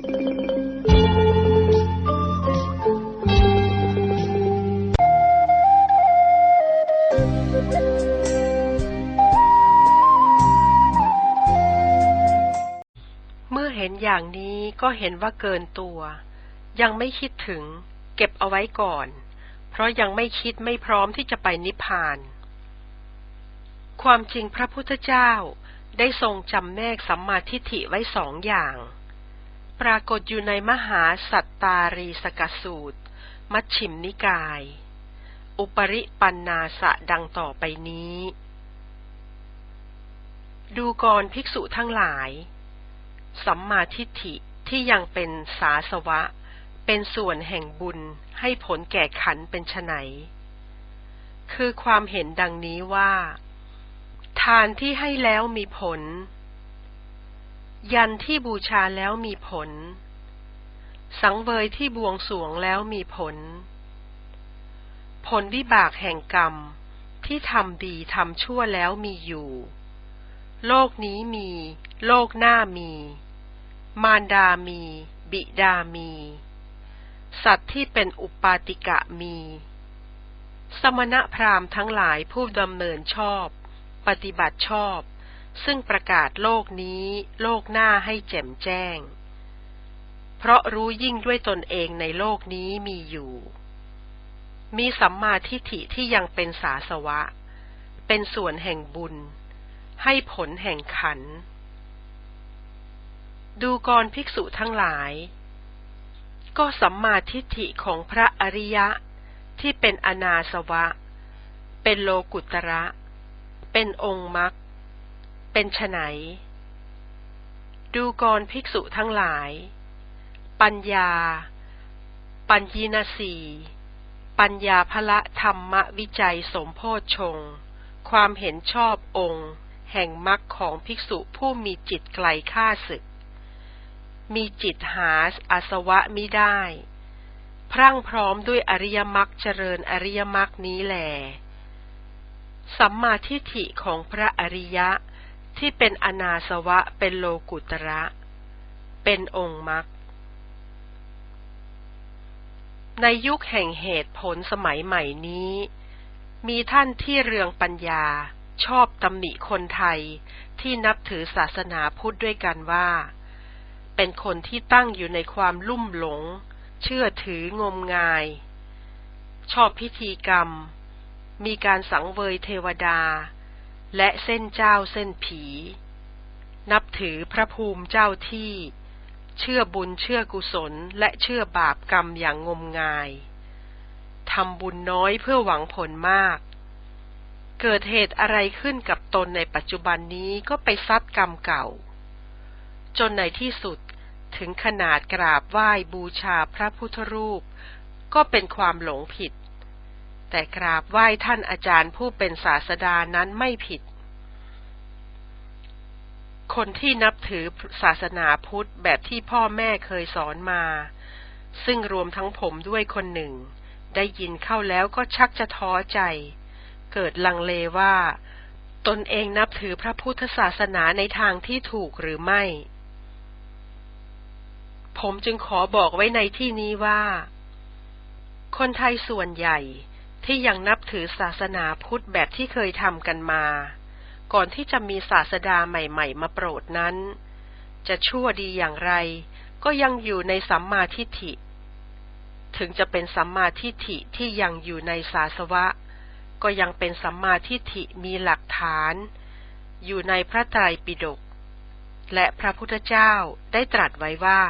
เมื่อเห็นอย่างนี้ก็เห็นว่าเกินตัว ยังไม่คิดถึง เก็บเอาไว้ก่อน เพราะยังไม่คิดไม่พร้อมที่จะไปนิพพาน ความจริงพระพุทธเจ้าได้ทรงจำแนกสัมมาทิฏฐิไว้สองอย่าง ปรากฏอยู่ในมหาสัตตารีสกสูตร มัชชิมนิกาย อุปริปันนาสะดังต่อไปนี้ ดูกรภิกษุทั้งหลาย สัมมาทิฏฐิที่ยังเป็นสาสวะ เป็นส่วนแห่งบุญให้ผลแก่ขันเป็นไฉนคือความเห็นดังนี้ว่า ทานที่ให้แล้วมีผล ยันที่บูชาแล้วมีผล สังเวยที่บวงสวงแล้วมีผล ผลวิบากแห่งกรรมที่ทำดีทำชั่วแล้วมีอยู่ โลกนี้มี โลกหน้ามี มารดามี บิดามี สัตว์ที่เป็นอุปาติกะมี สมณพราหมณ์ทั้งหลายผู้ดำเนินชอบ ปฏิบัติชอบ ซึ่งประกาศโลกนี้โลกหน้าให้แจ่มแจ้ง เพราะรู้ยิ่งด้วยตนเองในโลกนี้มีอยู่ มีสัมมาทิฏฐิที่ยังเป็นสาสวะ เป็นส่วนแห่งบุญ ให้ผลแห่งขัน ดูกรภิกษุทั้งหลาย ก็สัมมาทิฏฐิของพระอริยะที่เป็นอนาสวะ เป็นโลกุตระ เป็นองค์มรรค เป็นไฉนดูกรภิกษุทั้งหลาย ปัญญา ปัญญีนาสี ปัญญาพละธรรมวิจัยสมโพชงค์ความเห็นชอบองค์ แห่งมรรคของภิกษุผู้มีจิตไกลข้าศึก มีจิตหาอาสวะมิได้ พรั่งพร้อมด้วยอริยมรรคเจริญอริยมรรคนี้แหลสัมมาทิฏฐิของพระอริยะ ที่เป็นอนาสวะเป็นโลกุตระ เป็นองค์มรรคในยุคแห่งเหตุผลสมัยใหม่นี้ มีท่านที่เรืองปัญญาชอบตำหนิคนไทยที่นับถือศาสนาพุทธด้วยกันว่า เป็นคนที่ตั้งอยู่ในความลุ่มหลง เชื่อถืองมงาย ชอบพิธีกรรม มีการสังเวยเทวดา และเส้นเจ้าเส้นผี นับถือพระภูมิเจ้าที่ เชื่อบุญเชื่อกุศลและเชื่อบาปกรรมอย่างงมงายทำบุญน้อยเพื่อหวังผลมาก เกิดเหตุอะไรขึ้นกับตนในปัจจุบันนี้ก็ไปซัดกรรมเก่า จนในที่สุดถึงขนาดกราบไหว้บูชาพระพุทธรูป ก็เป็นความหลงผิด แต่กราบไหว้ท่านอาจารย์ผู้เป็นศาสดานั้นไม่ผิด คนที่นับถือศาสนาพุทธแบบที่พ่อแม่เคยสอนมา ซึ่งรวมทั้งผมด้วยคนหนึ่ง ได้ยินเข้าแล้วก็ชักจะท้อใจ เกิดลังเลว่า ตนเองนับถือพระพุทธศาสนาในทางที่ถูกหรือไม่ ผมจึงขอบอกไว้ในที่นี้ว่า คนไทยส่วนใหญ่ ที่ยังนับถือศาสนาพุทธแบบที่เคยทำกันมา ก่อนที่จะมีศาสดาใหม่ ๆ มาโปรดนั้น จะชั่วดีอย่างไร ก็ยังอยู่ในสัมมาทิฏฐิ ถึงจะเป็นสัมมาทิฏฐิที่ยังอยู่ในศาสวะ ก็ยังเป็นสัมมาทิฏฐิมีหลักฐาน อยู่ในพระไตรปิฎกและพระพุทธเจ้าได้ตรัสไว้ว่า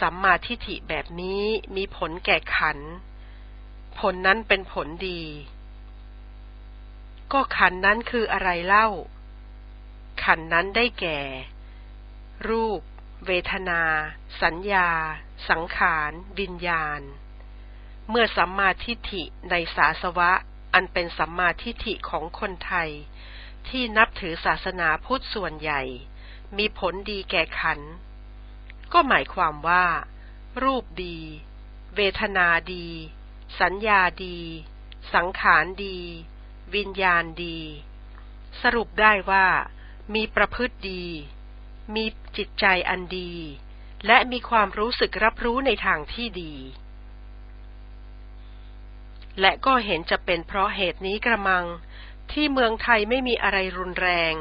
สัมมาทิฏฐิแบบนี้มีผลแก่ขันธ์ ผลนั้นเป็นผลดี ก็ขันนั้นคืออะไรเล่า ขันนั้นได้แก่ รูป เวทนา สัญญา สังขาร วิญญาณ เมื่อสัมมาทิฏฐิในสาสวะ อันเป็นสัมมาทิฏฐิของคนไทย ที่นับถือศาสนาพุทธส่วนใหญ่ มีผลดีแก่ขัน ก็หมายความว่า รูปดี เวทนาดี สัญญาดี สังขารดี วิญญาณดี สรุปได้ว่า มีประพฤติดี มีจิตใจอันดี และมีความรู้สึกรับรู้ในทางที่ดี และก็เห็นจะเป็นเพราะเหตุนี้กระมัง ที่เมืองไทยไม่มีอะไรรุนแรง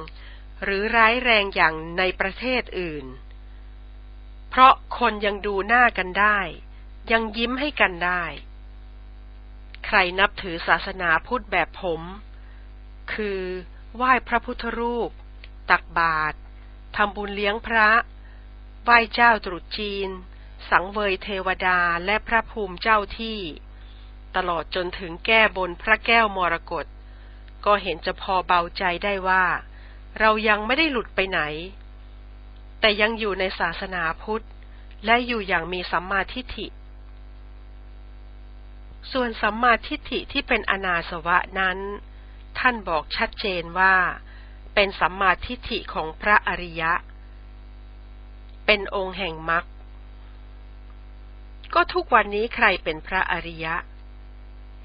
หรือร้ายแรงอย่างในประเทศอื่น เพราะคนยังดูหน้ากันได้ ยังยิ้มให้กันได้ ใครนับถือศาสนาพุทธแบบผม คือไหว้พระพุทธรูป ตักบาตรทำบุญเลี้ยงพระ ไหว้เจ้าตรุษจีน สังเวยเทวดาและพระภูมิเจ้าที่ ตลอดจนถึงแก้บนพระแก้วมรกตก็เห็นจะพอเบาใจได้ว่า เรายังไม่ได้หลุดไปไหน แต่ยังอยู่ในศาสนาพุทธ และอยู่อย่างมีสัมมาทิฏฐิ ส่วนสัมมาทิฏฐิที่เป็นอนาสวะนั้น ท่านบอกชัดเจนว่า เป็นสัมมาทิฏฐิของพระอริยะ เป็นองค์แห่งมรรคก็ทุกวันนี้ใครเป็นพระอริยะ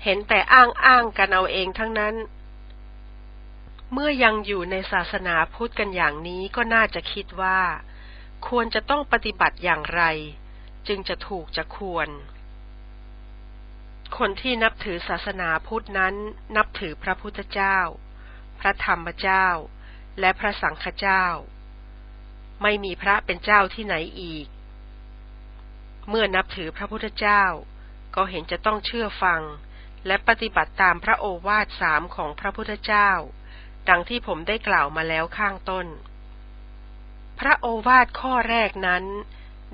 เห็นแต่อ้างอ้างกันเอาเองทั้งนั้น เมื่อยังอยู่ในศาสนาพุทธกันอย่างนี้ก็น่าจะคิดว่า ควรจะต้องปฏิบัติอย่างไร จึงจะถูกจะควร คนที่นับถือศาสนาพุทธนั้น นับถือพระพุทธเจ้า พระธรรมเจ้า และพระสังฆเจ้า ไม่มีพระเป็นเจ้าที่ไหนอีก เมื่อนับถือพระพุทธเจ้า ก็เห็นจะต้องเชื่อฟัง และปฏิบัติตามพระโอวาทสามของพระพุทธเจ้า ดังที่ผมได้กล่าวมาแล้วข้างต้น พระโอวาทข้อแรกนั้น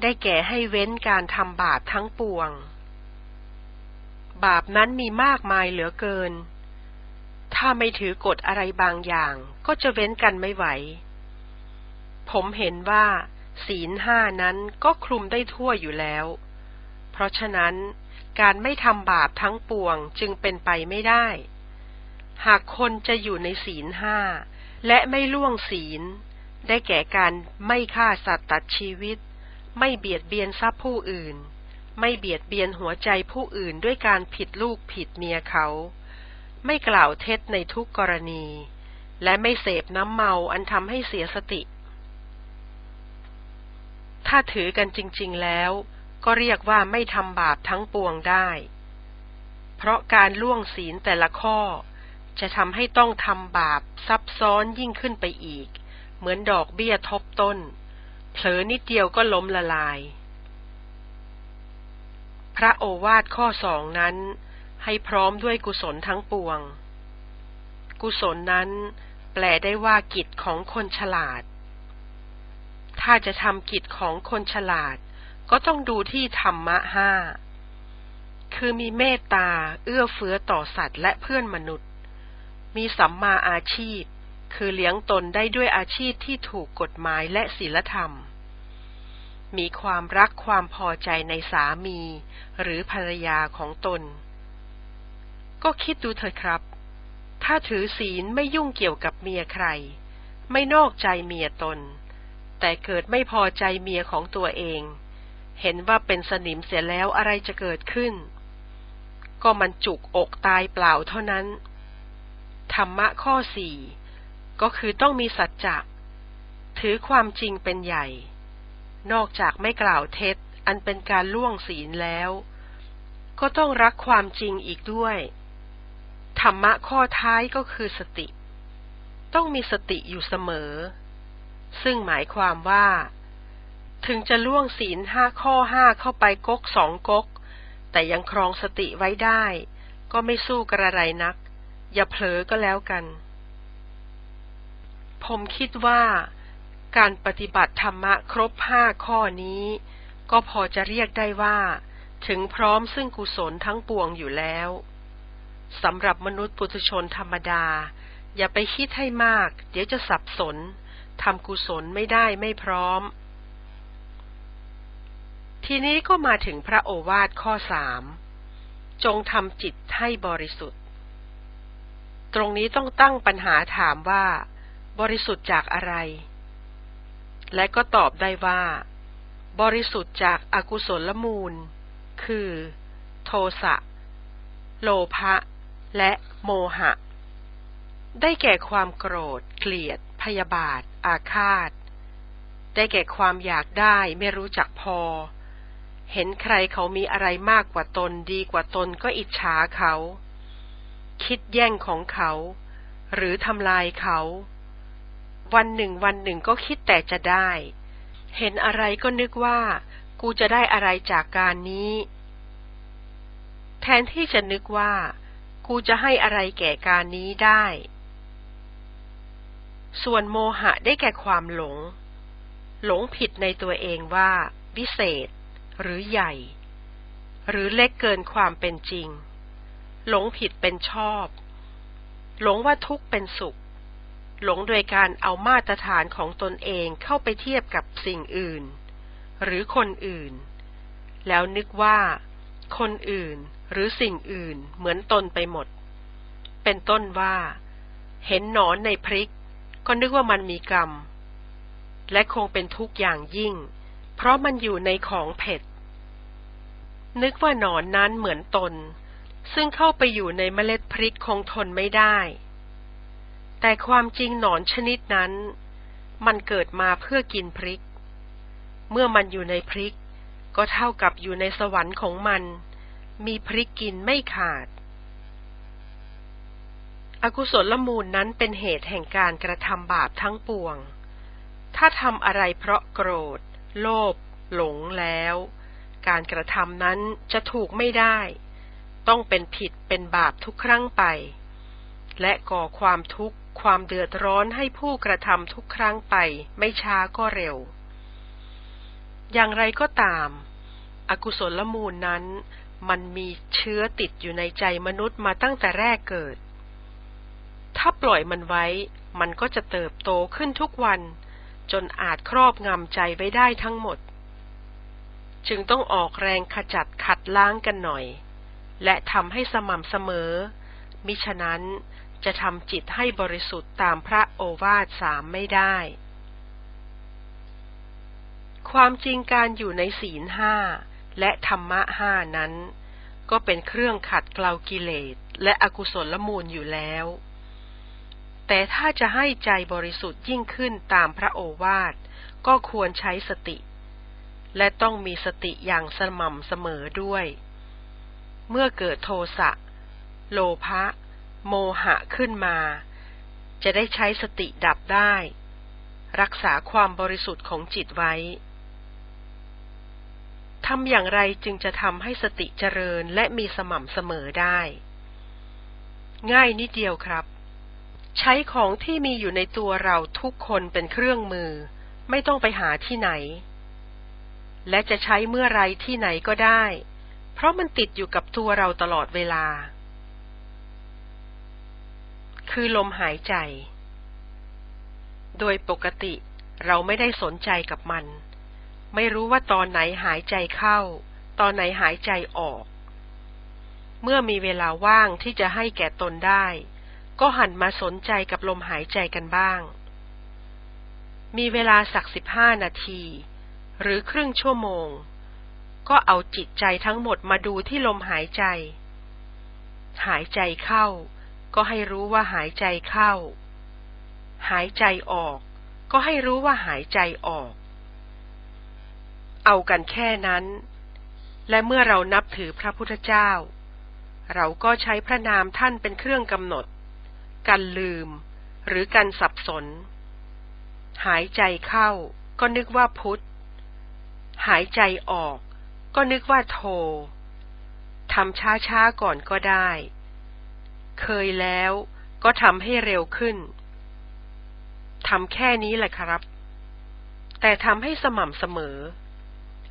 ได้แก่ให้เว้นการทำบาปทั้งปวง บาปนั้นมีมากมายเหลือเกิน ถ้าไม่ถือกฎอะไรบางอย่าง ก็จะเว้นกันไม่ไหว ผมเห็นว่า ศีลห้านั้นก็คลุมได้ทั่วอยู่แล้ว เพราะฉะนั้นการไม่ทำบาปทั้งปวงจึงเป็นไปไม่ได้ หากคนจะอยู่ในศีลห้าและไม่ล่วงศีล ได้แก่การไม่ฆ่าสัตว์ตัดชีวิต ไม่เบียดเบียนทรัพย์ผู้อื่น ไม่เบียดเบียนหัวใจผู้อื่นด้วยการผิดลูกผิดเมียเขา ไม่กล่าวเท็จในทุกกรณี และไม่เสพน้ำเมาอันทำให้เสียสติ ถ้าถือกันจริง ๆ แล้ว ก็เรียกว่าไม่ทำบาปทั้งปวงได้ เพราะการล่วงศีลแต่ละข้อ จะทำให้ต้องทำบาปซับซ้อนยิ่งขึ้นไปอีก เหมือนดอกเบี้ยทบต้น เผลอนิดเดียวก็ล้มละลาย พระโอวาทข้อสองนั้น ให้พร้อมด้วยกุศลทั้งปวง กุศลนั้น แปลได้ว่ากิจของคนฉลาด ถ้าจะทำกิจของคนฉลาด ก็ต้องดูที่ธรรมะห้า คือมีเมตตาเอื้อเฟื้อต่อสัตว์และเพื่อนมนุษย์ มีสัมมาอาชีพ คือเลี้ยงตนได้ด้วยอาชีพที่ถูกกฎหมายและศีลธรรม มีความรักความพอใจในสามี หรือภรรยาของตน ก็คิดดูเถิดครับ ถ้าถือศีลไม่ยุ่งเกี่ยวกับเมียใคร ไม่นอกใจเมียตน แต่เกิดไม่พอใจเมียของตัวเอง เห็นว่าเป็นสนิมเสียแล้วอะไรจะเกิดขึ้น ก็มันจุกอกตายเปล่าเท่านั้น ธรรมะข้อสี่ก็คือต้องมีสัจจะถือความจริงเป็นใหญ่ นอกจากไม่กล่าวเท็จ อันเป็นการล่วงศีลแล้ว ก็ต้องรักความจริงอีกด้วย ธรรมะข้อท้ายก็คือสติ ต้องมีสติอยู่เสมอ ซึ่งหมายความว่า ถึงจะล่วงศีลห้าข้อห้าเข้าไปก๊กสองก๊ก แต่ยังครองสติไว้ได้ ก็ไม่สู้กระไรนัก อย่าเผลอก็แล้วกัน ผมคิดว่า การปฏิบัติธรรมะครบห้าข้อนี้ ก็พอจะเรียกได้ว่า ถึงพร้อมซึ่งกุศลทั้งปวงอยู่แล้วสำหรับมนุษย์ปุถุชนธรรมดา อย่าไปคิดให้มาก เดี๋ยวจะสับสนทำกุศลไม่ได้ไม่พร้อม ทีนี้ก็มาถึงพระโอวาทข้อสามจงทำจิตให้บริสุทธิ์ ตรงนี้ต้องตั้งปัญหาถามว่า บริสุทธิ์จากอะไร และก็ตอบได้ว่า บริสุทธิ์จากอากุศลมูล คือ โทสะ โลภะ และโมหะ ได้แก่ความโกรธ เกลียด พยาบาท อาฆาต ได้แก่ความอยากได้ไม่รู้จักพอ เห็นใครเขามีอะไรมากกว่าตนดีกว่าตนก็อิจฉาเขา คิดแย่งของเขา หรือทำลายเขา วันหนึ่งวันหนึ่งก็คิดแต่จะได้ เห็นอะไรก็นึกว่า กูจะได้อะไรจากการนี้ แทนที่จะนึกว่า กูจะให้อะไรแก่การนี้ได้ ส่วนโมหะได้แก่ความหลง หลงผิดในตัวเองว่า วิเศษ หรือใหญ่ หรือเล็กเกินความเป็นจริง หลงผิดเป็นชอบ หลงว่าทุกข์เป็นสุข หลงโดยการเอามาตรฐานของตนเองเข้าไปเทียบกับสิ่งอื่น หรือคนอื่น แล้วนึกว่า คนอื่นหรือสิ่งอื่นเหมือนตนไปหมด เป็นต้นว่า เห็นหนอนในพริก ก็นึกว่ามันมีกรรม และคงเป็นทุกข์อย่างยิ่ง เพราะมันอยู่ในของเผ็ด นึกว่าหนอนนั้นเหมือนตน ซึ่งเข้าไปอยู่ในเมล็ดพริกคงทนไม่ได้ แต่ความจริงหนอนชนิดนั้น มันเกิดมาเพื่อกินพริก เมื่อมันอยู่ในพริก ก็เท่ากับอยู่ในสวรรค์ของมัน มีพริกกินไม่ขาด อกุศลมูลนั้นเป็นเหตุแห่งการกระทำบาปทั้งปวง ถ้าทำอะไรเพราะโกรธ โลภหลงแล้ว การกระทำนั้นจะถูกไม่ได้ ต้องเป็นผิดเป็นบาปทุกครั้งไปและก่อความทุกข์ความเดือดร้อนให้ผู้กระทำทุกครั้งไปไม่ช้าก็เร็ว อย่างไรก็ตาม อกุศลมูลนั้น มันมีเชื้อติดอยู่ในใจมนุษย์มาตั้งแต่แรกเกิด ถ้าปล่อยมันไว้ มันก็จะเติบโตขึ้นทุกวัน จนอาจครอบงำใจไว้ได้ทั้งหมด จึงต้องออกแรงขจัดขัดล้างกันหน่อย และทำให้สม่ำเสมอ มิฉะนั้น จะทำจิตให้บริสุทธิ์ตามพระโอวาทสามไม่ได้ ความจริงการอยู่ในศีลห้าและธรรมะห้านั้น ก็เป็นเครื่องขัดเกลากิเลสและอกุศลมูลอยู่แล้ว แต่ถ้าจะให้ใจบริสุทธิ์ยิ่งขึ้นตามพระโอวาทก็ควรใช้สติ และต้องมีสติอย่างสม่ำเสมอด้วย เมื่อเกิดโทสะ โลภะ โมหะขึ้นมา จะได้ใช้สติดับได้ รักษาความบริสุทธิ์ของจิตไว้ทำอย่างไรจึงจะทำให้สติเจริญและมีสม่ำเสมอได้ ง่ายนิดเดียวครับ ใช้ของที่มีอยู่ในตัวเราทุกคนเป็นเครื่องมือ ไม่ต้องไปหาที่ไหน และจะใช้เมื่อไรที่ไหนก็ได้ เพราะมันติดอยู่กับตัวเราตลอดเวลา คือลมหายใจ โดยปกติเราไม่ได้สนใจกับมัน ไม่รู้ว่าตอนไหนหายใจเข้า ตอนไหนหายใจออก เมื่อมีเวลาว่างที่จะให้แก่ตนได้ ก็หันมาสนใจกับลมหายใจกันบ้าง มีเวลาสักสิบห้านาที หรือครึ่งชั่วโมง ก็เอาจิตใจทั้งหมดมาดูที่ลมหายใจ หายใจเข้า ก็ให้รู้ว่าหายใจเข้า หายใจออก ก็ให้รู้ว่าหายใจออก เอากันแค่นั้น และเมื่อเรานับถือพระพุทธเจ้า เราก็ใช้พระนามท่านเป็นเครื่องกำหนด กันลืม หรือกันสับสน หายใจเข้า ก็นึกว่าพุทธ หายใจออก ก็นึกว่าโททำช้าๆก่อนก็ได้ เคยแล้วก็ทำให้เร็วขึ้นทำแค่นี้แหละครับ แต่ทำให้สม่ำเสมอ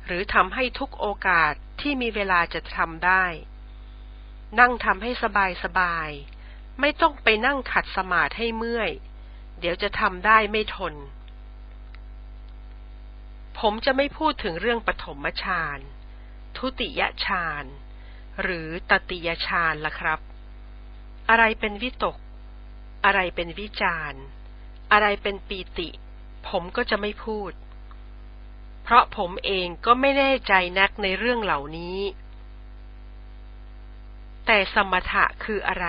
หรือทำให้ทุกโอกาสที่มีเวลาจะทำได้ นั่งทำให้สบายสบาย ไม่ต้องไปนั่งขัดสมาธิให้เมื่อย เดี๋ยวจะทำได้ไม่ทน ผมจะไม่พูดถึงเรื่องปฐมฌาน ทุติยฌาน หรือตติยฌานละครับ อะไรเป็นวิตก อะไรเป็นวิจารอะไรเป็นปีติ ผมก็จะไม่พูด เพราะผมเองก็ไม่แน่ใจนักในเรื่องเหล่านี้ แต่สมถะคืออะไร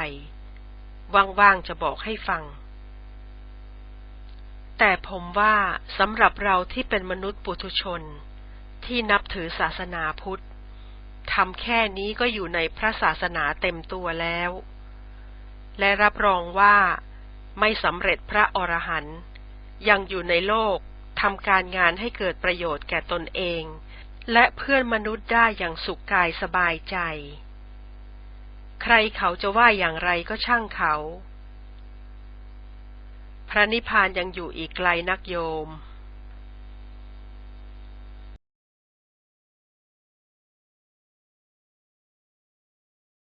ว่างๆจะบอกให้ฟัง แต่ผมว่าสำหรับเราที่เป็นมนุษย์ปุถุชน ที่นับถือศาสนาพุทธทำแค่นี้ก็อยู่ในพระศาสนาเต็มตัวแล้ว และรับรองว่า ไม่สำเร็จพระอรหันต์ยังอยู่ในโลกทำการงานให้เกิดประโยชน์แก่ตนเอง และเพื่อนมนุษย์ได้อย่างสุขกายสบายใจ ใครเขาจะว่าอย่างไรก็ช่างเขา พระนิพพานยังอยู่อีกไกลนักโยม